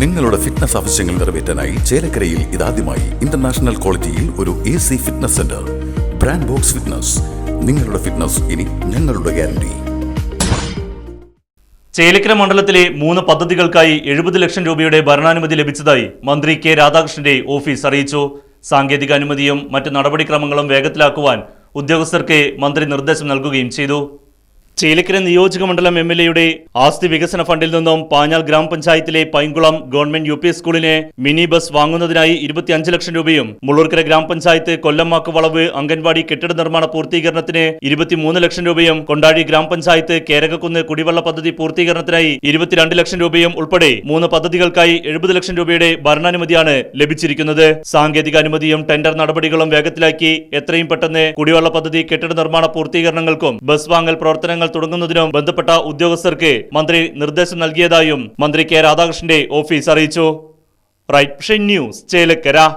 നിങ്ങളുടെ ഫിറ്റ്നസ് ആവശ്യങ്ങൾ നിറവേറ്റാനായി ചേലക്കരയിൽ ഇതാദ്യമായി ഇന്റർനാഷണൽ ക്വാളിറ്റിയിൽ ഒരു A C fitness centre brand box fitness നിങ്ങളുടെ ഫിറ്റ്നസ് ഇനി ഞങ്ങളുടെ ഗ്യാരണ്ടി ചേലക്കര മണ്ഡലത്തിലെ മൂന്ന് പദ്ധതികൾക്കായി എഴുപത് ലക്ഷം രൂപയുടെ ഭരണാനുമതി ലഭിച്ചതായി മന്ത്രി കെ രാധാകൃഷ്ണന്റെ ഓഫീസ് അറിയിച്ചു. സാങ്കേതിക അനുമതിയും മറ്റ് നടപടിക്രമങ്ങളും വേഗത്തിലാക്കുവാൻ ഉദ്യോഗസ്ഥർക്ക് മന്ത്രി നിർദ്ദേശം നൽകുകയും ചെയ്തു. ചേലക്കര നിയോജക മണ്ഡലം എം എൽ എയുടെ ആസ്തി വികസന ഫണ്ടിൽ നിന്നും പാഞ്ഞാൽ ഗ്രാമപഞ്ചായത്തിലെ പൈങ്കുളം ഗവൺമെന്റ് യു പി സ്കൂളിന് മിനി ബസ് വാങ്ങുന്നതിനായി ഇരുപത്തിയഞ്ച് ലക്ഷം രൂപയും മുള്ളൂർക്കര ഗ്രാമപഞ്ചായത്ത് കൊല്ലമാക്ക് വളവ് അംഗൻവാടി കെട്ടിട നിർമ്മാണ പൂർത്തീകരണത്തിന് ഇരുപത്തിമൂന്ന് ലക്ഷം രൂപയും കൊണ്ടാടി ഗ്രാമപഞ്ചായത്ത് കേരകക്കുന്ന് കുടിവെള്ള പദ്ധതി പൂർത്തീകരണത്തിനായി ഇരുപത്തിരണ്ട് ലക്ഷം രൂപയും ഉൾപ്പെടെ മൂന്ന് പദ്ധതികൾക്കായി എഴുപത് ലക്ഷം രൂപയുടെ ഭരണാനുമതിയാണ് ലഭിച്ചിരിക്കുന്നത്. സാങ്കേതിക അനുമതിയും ടെൻഡർ നടപടികളും വേഗത്തിലാക്കി എത്രയും പെട്ടെന്ന് കുടിവെള്ള പദ്ധതി കെട്ടിട നിർമ്മാണ പൂർത്തീകരണങ്ങൾക്കും ബസ് വാങ്ങൽ പ്രവർത്തനങ്ങൾ തുടങ്ങുന്നതിനും ബന്ധപ്പെട്ട ഉദ്യോഗസ്ഥർക്ക് മന്ത്രി നിർദ്ദേശം നൽകിയതായും മന്ത്രി കെ രാധാകൃഷ്ണന്റെ ഓഫീസ് അറിയിച്ചു. Right news Chelakkara.